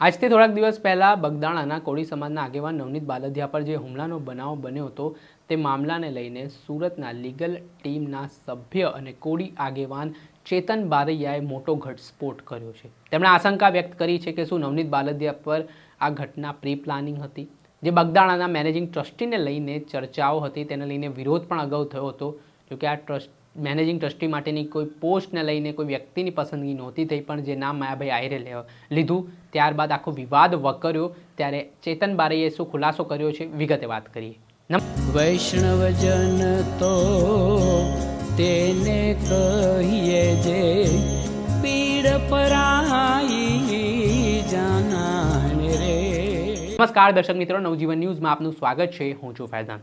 આજથી થોડાક દિવસ પહેલાં બગદાણાના કોળી સમાજના આગેવાન નવનીત બાલધિયા પર જે હુમલાનો બનાવ બન્યો હતો, તે મામલાને લઈને સુરતના લીગલ ટીમના સભ્ય અને કોળી આગેવાન ચેતન બારૈયાએ મોટો ઘટસ્ફોટ કર્યો છે. તેમણે આશંકા વ્યક્ત કરી છે કે શું નવનીત બાલદિયા પર આ ઘટના પ્રી પ્લાનિંગ હતી? જે બગદાણાના મેનેજિંગ ટ્રસ્ટીને લઈને ચર્ચાઓ હતી, તેને લઈને વિરોધ પણ અગાઉ થયો હતો. જોકે આ ટ્રસ્ટ મેનેજિંગ ટ્રસ્ટી માટેની કોઈ પોસ્ટને લઈને કોઈ વ્યક્તિની પસંદગી નહોતી થઈ પણ જે નામ માયાભાઈ આહિરે લીધું ત્યારબાદ આખો વિવાદ વકર્યો ત્યારે ચેતન બારૈયાએ શું ખુલાસો કર્યો છે વિગતે વાત કરીએ. વૈષ્ણવજન તો તેને કહીએ જે પીડ પરાઈ જાનાને રે. નમસ્કાર દર્શક મિત્રો નવજીવન ન્યૂઝમાં આપનું સ્વાગત છે. હું છું ફૈઝાન.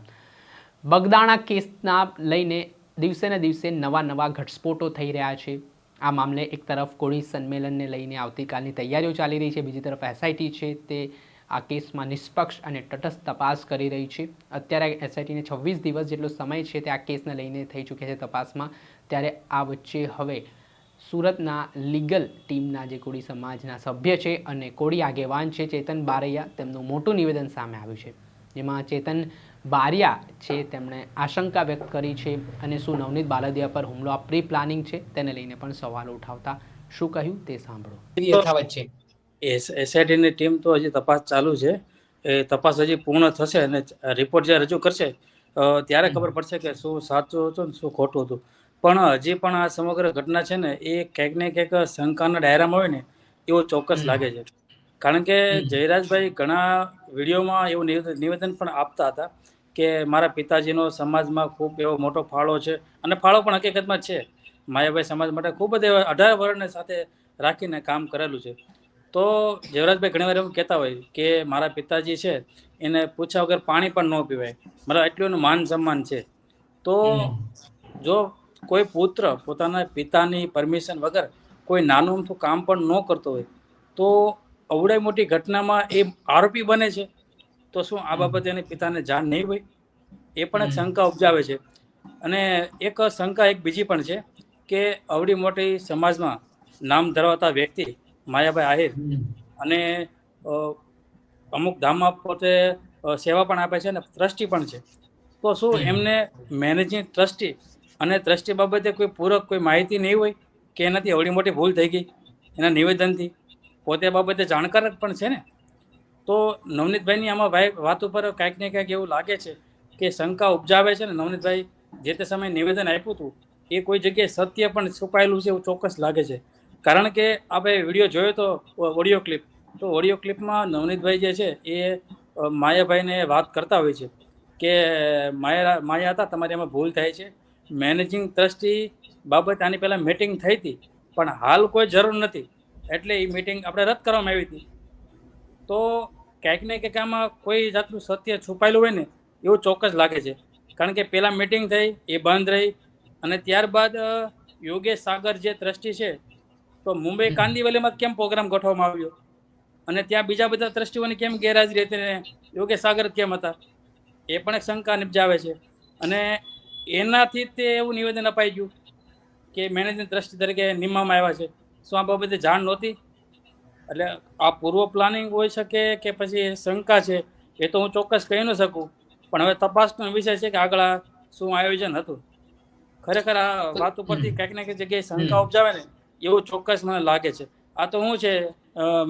બગદાણા કેસના લઈને દિવસે ને દિવસે નવા નવા ઘટસ્ફોટો થઈ રહ્યા છે. આ મામલે એક તરફ કોળી સંમેલનને લઈને આવતીકાલની તૈયારીઓ ચાલી રહી છે, બીજી તરફ એસઆઈટી છે તે આ કેસમાં નિષ્પક્ષ અને તટસ્થ તપાસ કરી રહી છે. અત્યારે એસઆઈટીને છવ્વીસ દિવસ જેટલો સમય છે તે આ કેસને લઈને થઈ ચૂક્યા છે તપાસમાં. ત્યારે આ વચ્ચે હવે સુરતના લીગલ ટીમના જે કોળી સમાજના સભ્ય છે અને કોળી આગેવાન છે ચેતન બારૈયા, તેમનું મોટું નિવેદન સામે આવ્યું છે. જેમાં ચેતન બારિયા છે તેમણે આશંકા વ્યક્ત કરી છે અને શું નવનીત બાલદિયા પર હુમલો આ પ્રી પ્લાનિંગ છે તેને લઈને પણ સવાલો ઉઠાવતા શું કહ્યું તે સાંભળો. યથાવત છે. એસઆઈટીની ટીમ તો હજી તપાસ ચાલુ છે. એ તપાસ હજી પૂર્ણ થશે અને રિપોર્ટ જ્યારે રજૂ કરશે ત્યારે ખબર પડશે કે શું સાચું હતું ને શું ખોટું હતું. પણ હજી પણ આ સમગ્ર ઘટના છે ને એ ક્યાંક ને ક્યાંક શંકાના ડાયરામાં હોય ને એવો ચોક્કસ લાગે છે. કારણ કે જયરાજભાઈ ઘણા વિડીયોમાં એવું નિવેદન નિવેદન પણ આપતા હતા. કે મારા પિતાજીનો સમાજમાં ખૂબ એવો મોટો ફાળો છે. અને ફાળો પણ હકીકતમાં છે. માયાભાઈ સમાજ માટે ખૂબ જ એવા અઢાર વર્ષને સાથે રાખીને કામ કરેલું છે. તો જયરાજભાઈ ઘણીવાર એવું કહેતા હોય કે મારા પિતાજી છે એને પૂછ્યા વગર પાણી પણ ન પીવાય. મારા એટલું એનું માન સન્માન છે. તો જો કોઈ પુત્ર પોતાના પિતાની પરમિશન વગર કોઈ નાનું અમથું કામ પણ ન કરતો હોય તો અવડાઈ મોટી ઘટનામાં એ આરોપી બને છે. તો શું આ બાબતે એની પિતાને જાણ નહીં હોય? એ પણ એક શંકા ઉપજાવે છે. અને એક શંકા એક બીજી પણ છે કે અવડી મોટી સમાજમાં નામ ધરાવતા વ્યક્તિ માયાભાઈ આહિર અને અમુક ધામમાં પોતે સેવા પણ આપે છે અને ટ્રસ્ટી પણ છે. તો શું એમને મેનેજિંગ ટ્રસ્ટી અને ટ્રસ્ટી બાબતે કોઈ પૂરક કોઈ માહિતી નહીં હોય કે એનાથી અવડી મોટી ભૂલ થઈ ગઈ? એના નિવેદનથી પોતે બાબતે જાણકાર પણ છે ને? તો નવનીતભાઈની આમાં ભાઈ વાત ઉપર કાંઈક ને કાંઈક એવું લાગે છે કે શંકા ઉપજાવે છે ને નવનીતભાઈ જે તે સમયે નિવેદન આપ્યું હતું, એ કોઈ જગ્યાએ સત્ય પણ છુપાયેલું છે એવું ચોક્કસ લાગે છે. કારણ કે આપણે વીડિયો જોયો તો ઓડિયો ક્લિપ, તો ઓડિયો ક્લિપમાં નવનીતભાઈ જે છે એ માયાભાઈને વાત કરતા હોય છે કે માયા માયા હતા, તમારી એમાં ભૂલ થાય છે. મેનેજિંગ ટ્રસ્ટી બાબત આની પહેલાં મિટિંગ થઈ હતી, પણ હાલ કોઈ જરૂર નથી. એટલે એ મિટિંગ આપણે રદ કરવામાં આવી હતી. તો ક્યાંક ને ક્યાંક આમાં કોઈ જાતનું સત્ય છુપાયેલું હોય ને એવું ચોક્કસ લાગે છે. કારણ કે પહેલાં મિટિંગ થઈ એ બંધ રહી અને ત્યારબાદ યોગેશ સાગર જે ટ્રસ્ટી છે તો મુંબઈ કાંદીવલીમાં કેમ પ્રોગ્રામ ગોઠવવામાં આવ્યો? અને ત્યાં બીજા બધા ટ્રસ્ટીઓની કેમ ગેરહાજરી હતી ને? યોગેશ સાગર કેમ હતા? એ પણ એક શંકા નિપજાવે છે. અને એનાથી તે એવું નિવેદન અપાઈ ગયું કે મેનેજિંગ ટ્રસ્ટી તરીકે નિમવામાં આવ્યા છે. શું આ બાબતે જાણ નહોતી? એટલે આ પૂર્વ પ્લાનિંગ હોઈ શકે કે પછી શંકા છે એ તો હું ચોક્કસ કહી ન શકું. પણ હવે તપાસનો વિષય છે કે આગળ શું આયોજન હતું. ખરેખર આ વાત ઉપરથી કંઈક ને કંઈક જગ્યાએ શંકા ઉપજાવે ને એવું ચોક્કસ મને લાગે છે. આ તો હું છે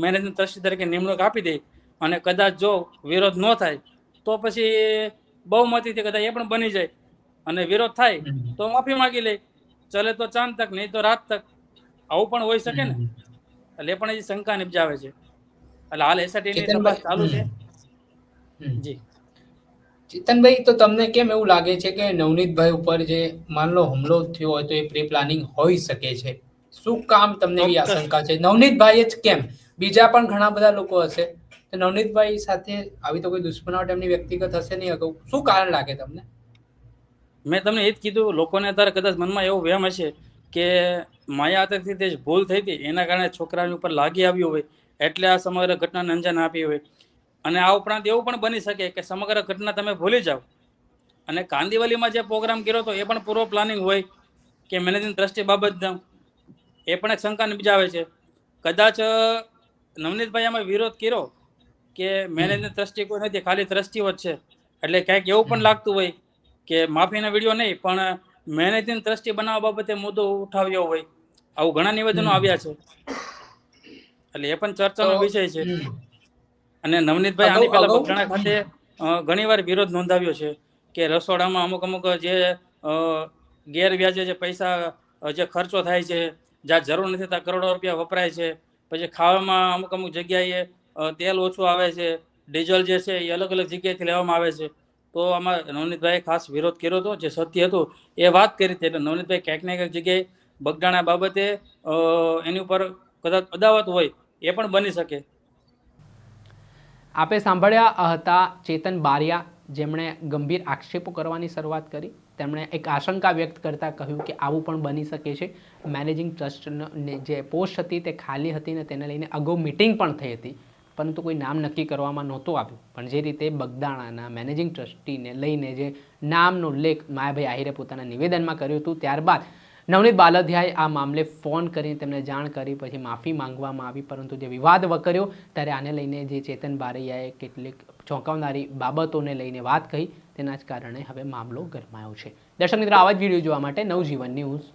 મેનેજમેન્ટ ટ્રસ્ટી તરીકે નિમણૂક આપી દે અને કદાચ જો વિરોધ ન થાય તો પછી બહુમતીથી કદાચ એ પણ બની જાય. અને વિરોધ થાય તો માફી માંગી લે. ચલે તો ચાંદ તક નહીં તો રાત તક આવું પણ હોઈ શકે ને? એટલે પણ એ શંકા નિપજાવે છે. એટલે હાલ તપાસ ચાલુ છે. જી. ચેતનભાઈ તો તમને કેમ એવું લાગે છે કે નવનીતભાઈ ઉપર જે માન લો હુમલો થયો હોય તો એ પ્રી પ્લાનિંગ હોઈ શકે છે? શું કામ તમને એવી આશંકા છે? નવનીતભાઈ જ કેમ? બીજા પણ ઘણા બધા લોકો હશે. તો નવનીતભાઈ સાથે આવી તો કોઈ દુશ્મનાવટ એમની વ્યક્તિગત હશે નહીં અગાઉ? શું કારણ લાગે તમને? મેં તમને એ જ કીધું. લોકોને અત્યારે કદાચ મનમાં એવો વહેમ હશે કે માયા તરફથી તે ભૂલ થઈ હતી. એના કારણે છોકરાની ઉપર લાગી આવ્યું હોય, એટલે આ સમગ્ર ઘટનાને અંજામ આપી હોય. અને આ ઉપરાંત એવું પણ બની શકે કે સમગ્ર ઘટના તમે ભૂલી જાઓ. અને કાંદીવલીમાં જે પ્રોગ્રામ કર્યો હતો, એ પણ પૂરો પ્લાનિંગ હોય કે મેનેજિંગ ટ્રસ્ટી બાબત એ પણ એક શંકાને બીજાવે છે. કદાચ નવનીતભાઈ આમાં વિરોધ કર્યો કે મેનેજિંગ ટ્રસ્ટી કોઈ નથી, ખાલી ટ્રસ્ટીઓ જ છે. એટલે ક્યાંક એવું પણ લાગતું હોય કે માફીના વીડિયો નહીં, પણ મેનેજિંગ ટ્રસ્ટી બનાવવા બાબતે મુદ્દો ઉઠાવ્યો હોય. આવું ઘણા નિવેદનો આવ્યા છે. એટલે એ પણ ચર્ચાનો વિષય છે. અને નવનીતભાઈ આની પહેલા અગાઉ- ખાતે ઘણીવાર વિરોધ નોંધાવ્યો છે કે રસોડામાં અમુક અમુક જે ગેરવ્યાજે જે પૈસા જે ખર્ચો થાય છે જ્યાં જરૂર નથી ત્યાં કરોડો રૂપિયા વપરાય છે. પછી ખાવામાં અમુક અમુક જગ્યાએ તેલ ઓછું આવે છે. ડીઝલ જે છે એ અલગ અલગ જગ્યાએથી લેવામાં આવે છે. તો આમાં નવનીતભાઈએ ખાસ વિરોધ કર્યો હતો જે સત્ય હતું એ વાત કરી. હતી એટલે નવનીતભાઈ ક્યાંક ને ક્યાંક જગ્યાએ બગદાણા બાબતે એની ઉપર કદાચ અદાવત હોય, એ પણ બની શકે. આપે સાંભળ્યા હતા ચેતન બારિયા, જેમણે ગંભીર આક્ષેપો કરવાની શરૂઆત કરી. તેમણે એક આશંકા વ્યક્ત કરતા કહ્યું કે આવું પણ બની શકે છે. મેનેજિંગ ટ્રસ્ટને જે પોસ્ટ હતી તે ખાલી હતી ને તેને લઈને અગાઉ મિટિંગ પણ થઈ હતી. પરંતુ કોઈ નામ નક્કી કરવામાં નહોતું આવ્યું. પણ જે રીતે બગદાણાના મેનેજિંગ ટ્રસ્ટીને લઈને જે નામનો ઉલ્લેખ માયાભાઈ આહિરે પોતાના નિવેદનમાં કર્યું હતું, ત્યારબાદ નવનીત બાલધ્યાએ આ મામલે ફોન કરીને તેમને જાણ કરી, પછી માફી માંગવામાં આવી. પરંતુ જે વિવાદ વકર્યો, ત્યારે આને લઈને જે ચેતન બારૈયાએ કેટલીક ચોંકાવનારી બાબતોને લઈને વાત કહી, તેના જ કારણે હવે મામલો ગરમાયો છે. દર્શક મિત્રો, આવા જ વીડિયો જોવા માટે નવજીવન ન્યૂઝ.